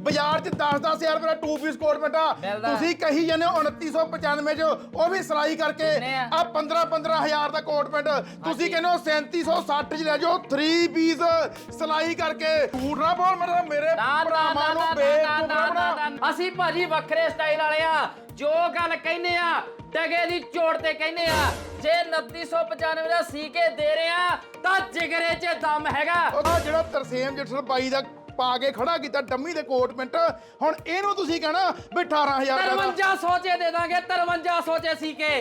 ਬਾਜ਼ਾਰ 'ਚ 10-10000 ਰੁਪਏ ਦਾ 2 ਪੀਸ ਕੋਟ ਮਿਲਦਾ। ਤੁਸੀਂ ਕਹੀ ਜਾਂਦੇ ਹੋ 2995 'ਚ ਉਹ ਵੀ ਸਿਲਾਈ ਕਰਕੇ ਕਿੰਨੇ ਆ? ਆ 15-15000 ਦਾ ਕੋਟ ਪੈਂਟ ਤੁਸੀਂ ਕਹਿੰਦੇ ਹੋ 3760 'ਚ ਲੈ ਜਾਓ 3 ਪੀਸ ਸਿਲਾਈ ਕਰਕੇ। ਝੂਠ ਨਾ ਬੋਲ ਮੇਰੇ ਮੇਰੇ ਨਾ ਨਾ ਭਰਾਵਾਂ ਨਾ ਨੂੰ ਨਾ ਬੇਵਕੂਫ ਨਾ ਨਾ ਨਾ ਬਣਾ। ਨਾ ਅਸੀਂ ਭਾਜੀ ਵੱਖਰੇ ਸਟਾਈਲ ਵਾਲੇ ਆ। ਜੋ ਗੱਲ ਕਹਿੰਦੇ ਆ ਡਗੇ ਦੀ ਚੋੜ ਤੇ ਕਹਿੰਦੇ ਆ ਜੇ 2995 ਦਾ ਸੀ ਕੇ ਦੇ ਰਹੇ ਆ ਤਾਂ ਜਿਗਰੇ 'ਚ ਦਮ ਹੈਗਾ। ਉਹਦਾ ਜਿਹੜਾ ਤਰਸੇਮ ਜੱਟਰ ਬਾਈ ਦਾ ਪਾ ਕੇ ਖੜਾ ਕੀਤਾ ਡੰਮੀ ਦੇ ਕੋਟ ਪੈਂਟ ਹੁਣ ਇਹਨੂੰ ਤੁਸੀਂ ਕਹਿਣਾ ਵੀ 18000 ਦਾ 5300 ਚ ਦੇ ਦਾਂਗੇ 5300 ਚ ਸੀ ਕੇ।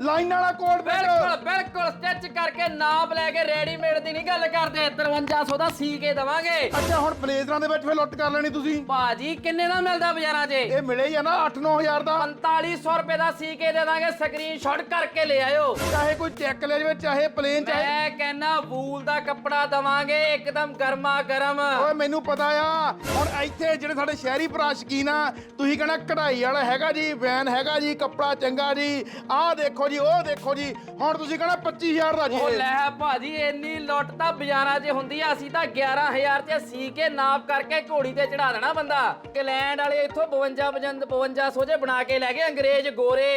ਲਾਈਨ ਵਾਲਾ ਕੋਟ ਬਿਲਕੁਲ ਬਿਲਕੁਲ ਸਟਿਚ ਕਰਕੇ ਨਾਪ ਲੈ ਕੇ ਰੈਡੀਮੇਡ ਦੀ ਨਹੀਂ ਗੱਲ ਕਰਦੇ 5300 ਦਾ ਸੀ ਕੇ ਦਵਾਂਗੇ। ਅੱਛਾ ਹੁਣ ਬਲੇਜ਼ਰਾਂ ਦੇ ਵਿੱਚ ਫੇ ਲੁੱਟ ਕਰ ਲੈਣੀ ਤੁਸੀਂ? ਭਾਜੀ ਕਿੰਨੇ ਦਾ ਮਿਲਦਾ ਬਾਜ਼ਾਰਾਂ 'ਚ? ਇਹ ਮਿਲੇ ਹੀ ਆ ਨਾ 8-9000 ਦਾ। 4500 ਰੁਪਏ ਦਾ ਸੀ ਕੇ ਦੇ ਦਾਂਗੇ ਸਕਰੀਨਸ਼ਾਟ ਕਰਕੇ ਲੈ ਆਇਓ। ਚਾਹੇ ਕੋਈ ਚੈੱਕ ਲੈ ਜਾਵੇ ਚਾਹੇ ਪਲੇਨ ਚਾਹੇ ਮੈਂ ਕਹਿੰਨਾ ਵੂਲ ਦਾ ਕੱਪੜਾ ਦਵਾਂਗੇ ਇੱਕਦਮ ਗਰਮਾ ਗਰਮ। ਓਏ ਮੈਨੂੰ ਪਤਾ ਆ ਹੁਣ ਇੱਥੇ ਜਿਹੜੇ ਸਾਡੇ ਸ਼ਹਿਰੀ ਭਰਾ ਸ਼ਕੀਨ ਆ ਤੁਸੀਂ ਕਹਿਣਾ ਕਢਾਈ ਵਾਲਾ ਹੈਗਾ ਜੀ ਵੈਨ ਹੈਗਾ ਜੀ ਕੱਪੜਾ ਚੰਗਾ ਜੀ ਆਹ ਦੇਖੋ ਜੀ ਉਹ ਦੇਖੋ ਜੀ ਹੁਣ ਤੁਸੀਂ ਕਹਿਣਾ 25000 ਦਾ ਜੀ। ਉਹ। ਲੈ ਭਾਜੀ ਇੰਨੀ ਲੁੱਟ ਤਾਂ ਬਾਜ਼ਾਰਾਂ 'ਚ ਹੁੰਦੀ ਆ। ਅਸੀਂ ਤਾਂ 11000 'ਚ ਸੀ ਕੇ ਨਾਪ ਕਰਕੇ ਘੋੜੀ ਤੇ ਚੜਾ ਦੇਣਾ ਬੰਦਾ। ਇੰਗਲੈਂਡ ਵਾਲੇ ਇੱਥੋਂ 52 55 5200 ਜੇ ਬਣਾ ਕੇ ਲੈ ਗਏ ਅੰਗਰੇਜ਼ ਗੋਰੇ।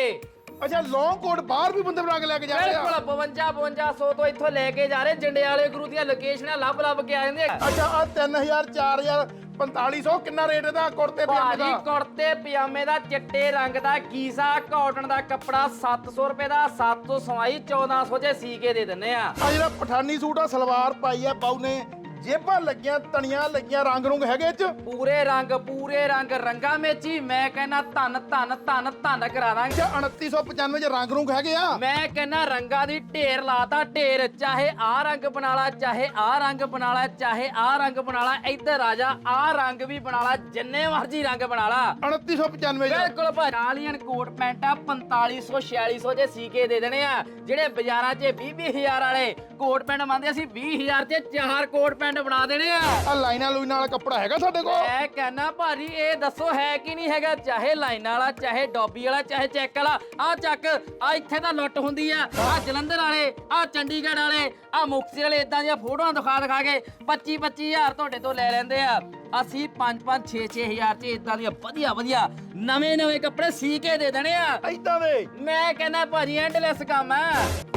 ਅੱਛਾ ਲੌਂਗ ਕੋਟ ਬਾਹਰ ਵੀ ਬੰਦੇ ਬਣਾ ਕੇ ਲੈ ਕੇ ਜਾ ਰਹੇ ਆ? ਬਿਲਕੁਲ 52 5200 ਤੋਂ ਇੱਥੋਂ ਲੈ ਕੇ ਜਾ ਰਹੇ। ਜੰਡਿਆਲੇ ਗੁਰੂ ਦੀਆਂ ਲੋਕੇਸ਼ਨਾਂ ਲੱਭ ਲੱਭ ਕੇ ਆ ਜਾਂਦੇ ਆ। ਅੱਛਾ ਆ 3000 4000 4500 ਕਿੰਨਾ ਰੇਟ ਇਹਦਾ ਕੁੜਤੇ ਪਜਾਮੇ ਭਾਜੀ ਦਾ ਕੁੜਤੇ ਪਜਾਮੇ ਦਾ ਚਿੱਟੇ ਰੰਗ ਦਾ ਗੀਜ਼ਾ ਕਾਟਨ ਦਾ ਕੱਪੜਾ 700 ਰੁਪਏ ਦਾ 700 ਸਵਾਈ 1400 ਜੇ ਸੀ ਕੇ ਦੇ ਦਿੰਨੇ ਆ। ਆ ਜਿਹੜਾ ਪਠਾਨੀ ਸੂਟ ਆ ਸਲਵਾਰ ਪਾਈ ਆ ਬਾਉ ਨੇ ਜੇਬਾਂ ਲੱਗੀਆਂ ਤਣੀਆਂ ਲੱਗੀਆਂ ਰੰਗ ਰੁੰਗ ਹੈਗੇ ਇਹ ਚ? ਪੂਰੇ ਰੰਗ ਪੂਰੇ ਰੰਗ ਰੰਗਾ ਮੇਚੀ ਮੈਂ ਕਹਿੰਨਾ ਧੰਨ ਧੰਨ ਧੰਨ ਧੰਨ ਕਰਾ ਦਾਂਗੇ। ਅੱਛਾ 2995 ਚ ਰੰਗ ਰੁੰਗ ਹੈਗੇ ਆ? ਮੈਂ ਕਹਿੰਨਾ ਰੰਗਾਂ ਦੀ ਢੇਰ ਲਾਤਾ ਢੇਰ ਚਾਹੇ ਆ ਰੰਗ ਬਣਾ ਲਾ ਚਾਹੇ ਆ ਰੰਗ ਬਣਾ ਲਾ ਚਾਹੇ ਆ ਰੰਗ ਬਣਾ ਲਾ ਇੱਧਰ ਆ ਜਾ ਆ ਰੰਗ ਵੀ ਬਣਾ ਲਾ ਜਿੰਨੇ ਮਰਜ਼ੀ ਰੰਗ ਬਣਾ ਲਾ 2995 ਚ। ਬਿਲਕੁਲ ਭਾਈ। ਨਾਲੀਅਨ ਕੋਟ ਪੈਂਟਾ 4500 4600 ਦੇ ਸੀਕੇ ਦੇ ਦੇਣੇ ਆ ਜਿਹੜੇ ਬਾਜ਼ਾਰਾਂ 'ਚ 20 20000 ਵਾਲੇ ਕੋਟ ਪੈਂਟ ਮੰਨਦੇ ਅਸੀਂ 20000 'ਚ ਚਾਰ ਕੋਟ ਪੈਂਟ ਬਣਾ ਦੇਣੇ ਆ। ਆ ਲਾਈਨਾਂ ਲੂਈਨਾਂ ਵਾਲਾ ਕੱਪੜਾ ਹੈਗਾ ਸਾਡੇ ਕੋਲ? ਮੈਂ ਕਹਿੰਨਾ ਭਾਜੀ ਇਹ ਦੱਸੋ ਹੈ ਕਿ ਨਹੀਂ ਹੈਗਾ? ਚਾਹੇ ਲਾਈਨ ਵਾਲਾ ਚਾਹੇ ਡੋਬੀ ਵਾਲਾ ਚਾਹੇ ਚੈੱਕ ਵਾਲਾ। ਆ ਚੱਕ ਆ ਇੱਥੇ ਤਾਂ ਲੁੱਟ ਹੁੰਦੀ ਆ। ਆ ਜਲੰਧਰ ਵਾਲੇ ਆ ਚੰਡੀਗੜ੍ਹ ਵਾਲੇ ਆ ਮੁਕਤਸਰ ਵਾਲੇ ਇਦਾਂ ਦੀਆਂ ਫੋਟੋਆਂ ਦਿਖਾ ਦਿਖਾ ਕੇ 25 25000 ਤੁਹਾਡੇ ਤੋਂ ਲੈ ਲੈਂਦੇ ਆ। ਅਸੀਂ 5 5 6 6000 ਚ ਇਦਾਂ ਦੀਆਂ ਵਧੀਆ ਵਧੀਆ ਨਵੇਂ ਨਵੇਂ ਕੱਪੜੇ ਸੀ ਕੇ ਦੇ ਦੇਣੇ ਆ। ਐਦਾਂ ਦੇ? ਮੈਂ ਕਹਿੰਦਾ ਭਾਜੀ ਐਂਡਲੈਸ ਕੰਮ ਆ।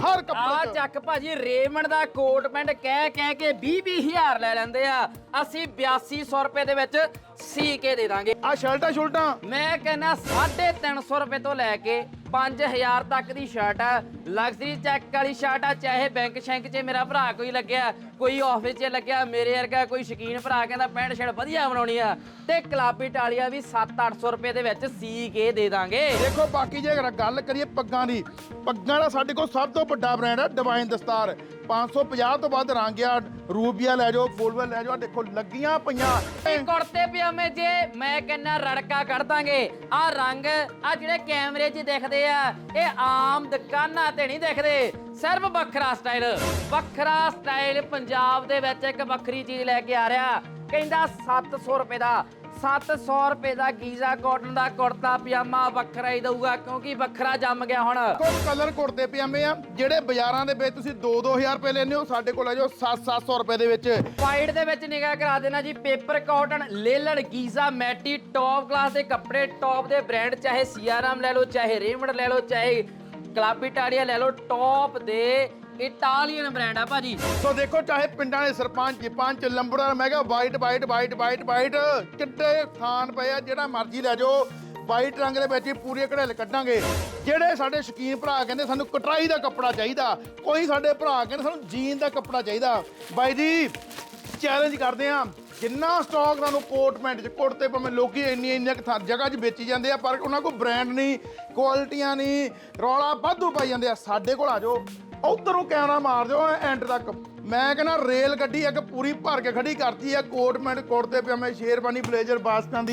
ਹਰ ਆ ਕੱਪੜੇ ਚ? ਚੱਕ ਭਾਜੀ ਰੇਮੰਡ ਦਾ ਕੋਟ ਪੈਂਟ ਕਹਿ ਕਹਿ ਕੇ 20 20000 ਲੈ ਲੈਂਦੇ ਆ। ਅਸੀਂ 8200 ਰੁਪਏ ਦੇ ਵਿੱਚ ਸੀ ਕੇ ਦੇ ਦਾਂਗੇ। ਆ ਸ਼ਰਟਾਂ ਸ਼ੁਲਟਾਂ ਮੈਂ ਕਹਿੰਦਾ 350 ਰੁਪਏ ਤੋਂ ਲੈ ਕੇ 5000 ਤੱਕ ਦੀ ਸ਼ਰਟ ਆ। ਲਗਜ਼ਰੀ ਚੈੱਕ ਵਾਲੀ ਸ਼ਰਟ ਆ ਚਾਹੇ ਬੈਂਕ ਸ਼ੈਂਕ 'ਚ ਮੇਰਾ ਭਰਾ ਕੋਈ ਲੱਗਿਆ। ਕੋਈ ਆਫਿਸ 'ਚ ਲੱਗਿਆ ਮੇਰੇ ਵਰਗਾ ਕੋਈ ਸ਼ਕੀਨ ਭਰਾ ਕਹਿੰਦਾ ਪੈਂਟ ਸ਼ਰਟ ਵਧੀਆ ਬਣਾਉਣੀ ਆ ਤੇ ਕਲਾਬੀ ਟਾਲੀਆਂ ਵੀ 7-800 ਰੁਪਏ ਦੇ ਵਿੱਚ ਸੀ ਕੇ ਦੇ ਦਾਂਗੇ। ਦੇਖੋ ਬਾਕੀ ਜੇ ਗੱਲ ਕਰੀਏ ਪੱਗਾਂ ਦੀ ਪੱਗਾਂ ਦਾ ਸਾਡੇ ਕੋਲ ਸਭ ਤੋਂ ਵੱਡਾ ਬ੍ਰਾਂਡ ਹੈ ਡਿਵਾਈਨ ਦਸਤਾਰ 550 ਤੋਂ ਵੱਧ ਰੰਗ ਆ ਰੂਬੀਆ ਲੈ ਜਾਓ ਫੁੱਲਵੈਲ ਲੈ ਜਾਓ ਦੇਖੋ ਲੱਗੀਆਂ ਪਈਆਂ। ਇਹ ਕੁੜਤੇ ਪਜਾਮੇ ਜੇ ਮੈਂ ਕਹਿੰਨਾ ਰੜਕਾ ਕੱਢ ਦਾਂਗੇ। ਆ ਰੰਗ ਆ ਜਿਹੜੇ ਕੈਮਰੇ 'ਚ ਦਿਖਦੇ ਆ ਇਹ ਆਮ ਦੁਕਾਨਾਂ ਤੇ ਨਹੀਂ ਦਿਖਦੇ। ਸਿਰਫ ਵੱਖਰਾ ਸਟਾਈਲ। ਵੱਖਰਾ ਸਟਾਈਲ ਪੰਜਾਬ ਦੇ ਵਿੱਚ ਇੱਕ ਵੱਖਰੀ ਚੀਜ਼ ਲੈ ਕੇ ਆ ਰਿਹਾ। ਕਹਿੰਦਾ 700 ਰੁਪਏ ਦਾ 700 ਰੁਪਏ ਦਾ ਗੀਜ਼ਾ ਕਾਟਨ ਦਾ ਕੁੜਤਾ ਪਜਾਮਾ ਵੱਖਰਾ ਹੀ ਦਊਗਾ ਕਿਉਂਕਿ ਵੱਖਰਾ ਜੰਮ ਗਿਆ ਹੁਣ। ਕੋ ਕਲਰ ਕੁੜਤੇ ਪਜਾਮੇ ਆ ਜਿਹੜੇ ਬਾਜ਼ਾਰਾਂ ਦੇ ਵਿੱਚ ਤੁਸੀਂ 2-2000 ਰੁਪਏ ਲੈਂਦੇ ਹੋ ਸਾਡੇ ਕੋਲ ਲੈ ਜਾਓ 7-700 ਰੁਪਏ ਦੇ ਵਿੱਚ। ਵਾਈਟ ਦੇ ਵਿੱਚ ਨਿਗਾਹ ਕਰਾ ਦੇਣਾ ਜੀ ਪੇਪਰ ਕਾਟਨ ਲੇਲੜ ਗੀਜ਼ਾ ਮੈਟੀ ਟੌਪ ਕਲਾਸ ਦੇ ਕੱਪੜੇ ਟੌਪ ਦੇ ਬ੍ਰਾਂਡ ਚਾਹੇ ਸੀਆਰਾਮ ਲੈ ਲਓ ਚਾਹੇ ਰੇਮੰਡ ਲੈ ਲਓ ਚਾਹੇ ਗੁਲਾਬੀ ਟਾੜੀਆ ਲੈ ਲਓ ਟੌਪ ਦੇ ਇਟਾਲੀਅਨ ਬ੍ਰਾਂਡ ਆ ਭਾਜੀ। ਸੋ ਦੇਖੋ, ਚਾਹੇ ਪਿੰਡਾਂ ਦੇ ਸਰਪੰਚ ਪੰਚ ਲੰਬੜਦਾਰ ਮੈਂ ਕਿਹਾ white white white white white ਕਿੱਡੇ ਥਾਨ ਪਏ ਆ, ਜਿਹੜਾ ਮਰਜ਼ੀ ਲੈ ਜਾਓ ਵਾਈਟ ਰੰਗ ਦੇ ਵਿੱਚ ਹੀ ਪੂਰੇ ਘੜੇਲ ਕੱਢਾਂਗੇ। ਜਿਹੜੇ ਸਾਡੇ ਸ਼ਕੀਨ ਭਰਾ ਕਹਿੰਦੇ ਸਾਨੂੰ ਕਟਰਾਈ ਦਾ ਕੱਪੜਾ ਚਾਹੀਦਾ, ਕੋਈ ਸਾਡੇ ਭਰਾ ਕਹਿੰਦੇ ਸਾਨੂੰ ਜੀਨ ਦਾ ਕੱਪੜਾ ਚਾਹੀਦਾ। ਬਾਈ ਜੀ ਚੈਲੰਜ ਕਰਦੇ ਆ। ਜਿੰਨਾ ਸਟਾਕ ਤੁਹਾਨੂੰ ਕੋਟ ਪੈਂਟ ਚ ਕੁੜਤੇ ਭਾਵੇਂ ਲੋਕੀ ਇੰਨੀ ਇੰਨੀ ਥਾਂ- ਜਗ੍ਹਾ 'ਚ ਵੇਚੀ ਜਾਂਦੇ ਆ, ਪਰ ਉਹਨਾਂ ਕੋਲ ਬ੍ਰਾਂਡ ਨਹੀਂ ਕੁਆਲਿਟੀਆਂ ਨਹੀਂ, ਰੌਲਾ ਵਾਧੂ ਪਾਈ ਜਾਂਦੇ ਆ। ਸਾਡੇ ਕੋਲ ਆ ਜਾਓ, ਉਧਰੋਂ ਕੈਮਰਾ ਮਾਰ ਦਿਓ ਐਂਡ ਤੱਕ। ਮੈਂ ਕਹਿੰਦਾ ਰੇਲ ਗੱਡੀ ਇੱਕ ਪੂਰੀ ਭਰ ਕੇ ਖੜੀ ਕਰਤੀ ਆ, ਕੋਟ ਪੈਂਟ ਕੁੜਤੇ ਪਜਾਮੇ ਸ਼ੇਰਵਾਨੀ, ਬਲੇਜ਼ਰ, ਬਾਸਕਾਂ ਦੀ।